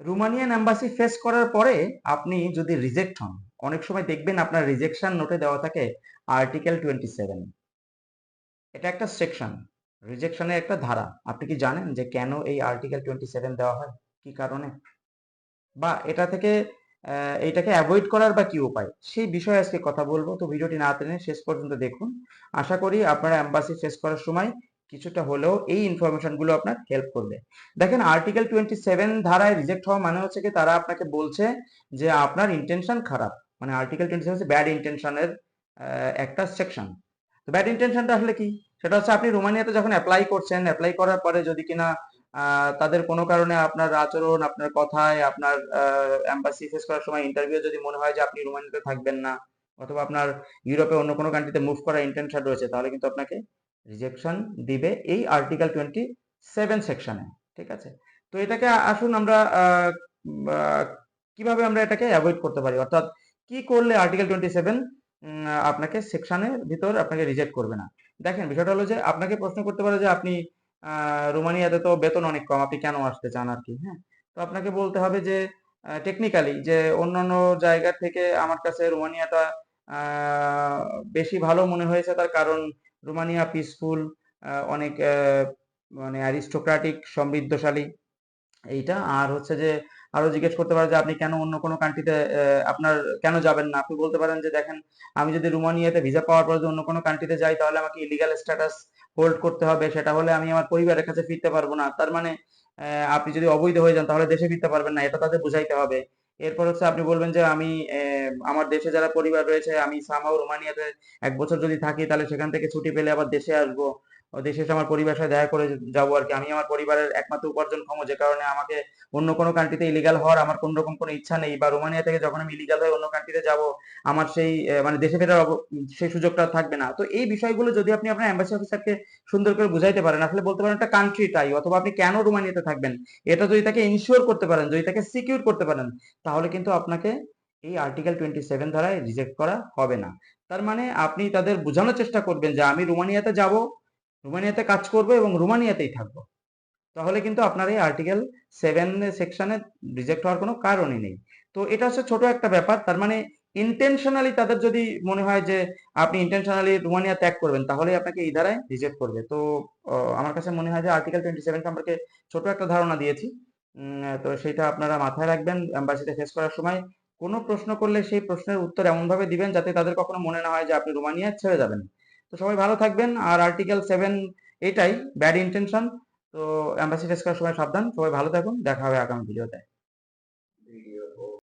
Romanian embassy face করার পরে আপনি যদি রিজেক্ট হন অনেক সময় দেখবেন আপনার রিজেকশন নোটে দেওয়া থাকে আর্টিকেল টোয়েন্টি সেভেন। এটা একটা সেকশন রিজেকশনের একটা ধারা। আপনি কি জানেন যে কেন এই আর্টিকেল টোয়েন্টি সেভেন দেওয়া হয়? কি কারণে? বা এটা থেকে আহ, এইটাকে অ্যাভয়েড করার বা কি উপায়? সেই বিষয়ে আজকে কথা বলব। তো ভিডিওটি না টেনে শেষ পর্যন্ত দেখুন। আশা করি আপনারা অ্যাম্বাসি ফেস করার সময় কিছুটা হলেও এই ইনফরমেশনগুলো আপনার হেল্প করবে। দেখেন আর্টিকেল টোয়েন্টি সেভেন ধারায় রিজেক্ট হওয়া মানে হচ্ছে কি, তারা আপনাকে বলছে যে আপনার ইন্টেনশন খারাপ। মানে আর্টিকেল টোয়েন্টি সেভেন ব্যাড ইন্টেনশনের একটা সেকশন তো ব্যাড ইন্টেনশনটা আসলে কি? সেটা হচ্ছে আপনি রোমানিয়াতে যখন অ্যাপ্লাই করছেন অ্যাপ্লাই করার পরে যদি কিনা তাদের কোনো কারণে আপনার আচরণ, আপনার কথায়, আপনার এম্বাসি ফেস করার সময় ইন্টারভিউ যদি মনে হয় যে আপনি রোমানিয়াতে থাকবেন না, অথবা আপনার ইউরোপে অন্য কোনো কান্ট্রিতে মুভ করার ইন্টেনশন রয়েছে, তাহলে কিন্তু আপনাকে রিজেকশন দিবে এই আর্টিকেল টোয়েন্টি সেভেন সেকশনে ঠিক আছে? তো এটাকে আসুন আমরা কীভাবে আমরা এটাকে অ্যাভয়েড করতে পারি? অর্থাৎ কি করলে আর্টিকেল টোয়েন্টি সেভেন আপনাকে সেকশনের ভিতর আপনাকে রিজেক্ট করবে না? দেখেন, বিষয়টা হলো যে আপনাকে প্রশ্ন করতে পারে যে আপনি রোমানিয়াতে তো বেতন অনেক কম, আপনি কেন আসতে চান আর কি হ্যাঁ? তো আপনাকে বলতে হবে যে টেকনিক্যালি যে অন্যান্য জায়গা থেকে আমার কাছে রোমানিয়াটা বেশি ভালো মনে হয়েছে, তার কারণ রোমানিয়া পিসফুল অনেক মানে অ্যারিস্টোক্রাটিক সমৃদ্ধশালী। এইটা আর হচ্ছে যে আরও জিজ্ঞেস করতে পারে যে আপনি কেন অন্য কোনো কান্ট্রিতে আপনার কেন যাবেন না? আপনি বলতে পারেন যে দেখেন, আমি যদি রোমানিয়াতে ভিসা পাওয়ার পর যদি অন্য কোনো কান্ট্রিতে যাই, তাহলে আমাকে ইলিগাল স্ট্যাটাস হোল্ড করতে হবে। সেটা হলে আমি আমার পরিবারের কাছে ফিরতে পারব না। তার মানে আপনি যদি অবৈধ হয়ে যান, তাহলে দেশে ফিরতে পারবেন না। এটা তাদের বুঝাইতে হবে। এরপর হচ্ছে আপনি বলবেন যে আমি আমার দেশে যারা পরিবার রয়েছে, আমি সামাও রোমানিয়াতে এক বছর যদি থাকি, তাহলে সেখান থেকে ছুটি পেলে আবার দেশে আসব। দেশে এসে আমার পরিবারের সাথে দেখা করে যাব আর কি। আমি আমার পরিবারের একমাত্র উপার্জনক্ষম যে কারণে আমাকে অন্য কোনো কান্ট্রিতে ইলিগাল হওয়ার আমার কোন রকম কোনো ইচ্ছা নেই। বা রোমানিয়া থেকে যখন আমি ইলিগাল হয়ে অন্য কান্ট্রিতে যাব, আমার সেই মানে দেশে ফেরার সেই সুযোগটা থাকবে না। তো এই বিষয়গুলো যদি আপনি আপনার এম্বাসি অফিসারকে সুন্দর করে বুঝাইতে পারেন, আসলে বলতে পারেন একটা কান্ট্রিটাই অথবা আপনি কেন রোমানিয়াতে থাকবেন? এটা যদি তাকে ইনশিওর করতে পারেন, যদি তাকে সিকিউর করতে পারেন, তাহলে কিন্তু আপনাকে এই আর্টিকেল টোয়েন্টি সেভেন ধারায় রিজেক্ট করা হবে না। তার মানে আপনি তাদের বোঝানোর চেষ্টা করবেন যে আমি রোমানিয়াতে যাব রোমানিয়াতে কাজ করব এবং রোমানিয়াতেই থাকব। তাহলে কিন্তু আপনার এই আর্টিকেল সেভেন সেকশনে রিজেক্ট হওয়ার কোনো কারণই নেই। তো এটা হচ্ছে ছোট একটা ব্যাপার, তার মানে ইন্টেনশনালি তাদের যদি মনে হয় যে আপনি ইন্টেনশনালি রোমানিয়া ত্যাগ করবেন তাহলে আপনাকে এই ধারায় রিজেক্ট করবে। তো আমার কাছে মনে হয় যে আর্টিকেল টোয়েন্টি সেভেন সম্পর্কে ছোট একটা ধারণা দিয়েছি। তো সেটা আপনারা মাথায় রাখবেন এম্বাসিতে ফেস করার সময়। কোনো প্রশ্ন করলে সেই প্রশ্নের উত্তর এমনভাবে দিবেন যাতে তাদের কখনো মনে না হয় যে আপনি রোমানিয়া ছেড়ে যাবেন। তো সবাই ভালো থাকবেন। আর আর্টিকেল সেভেন এটাই ব্যাড ইন্টেনশন তো অ্যাম্বাসি ফেস করার সময় সাবধান, সবাই ভালো থাকুন, দেখা হবে আগামী ভিডিওতে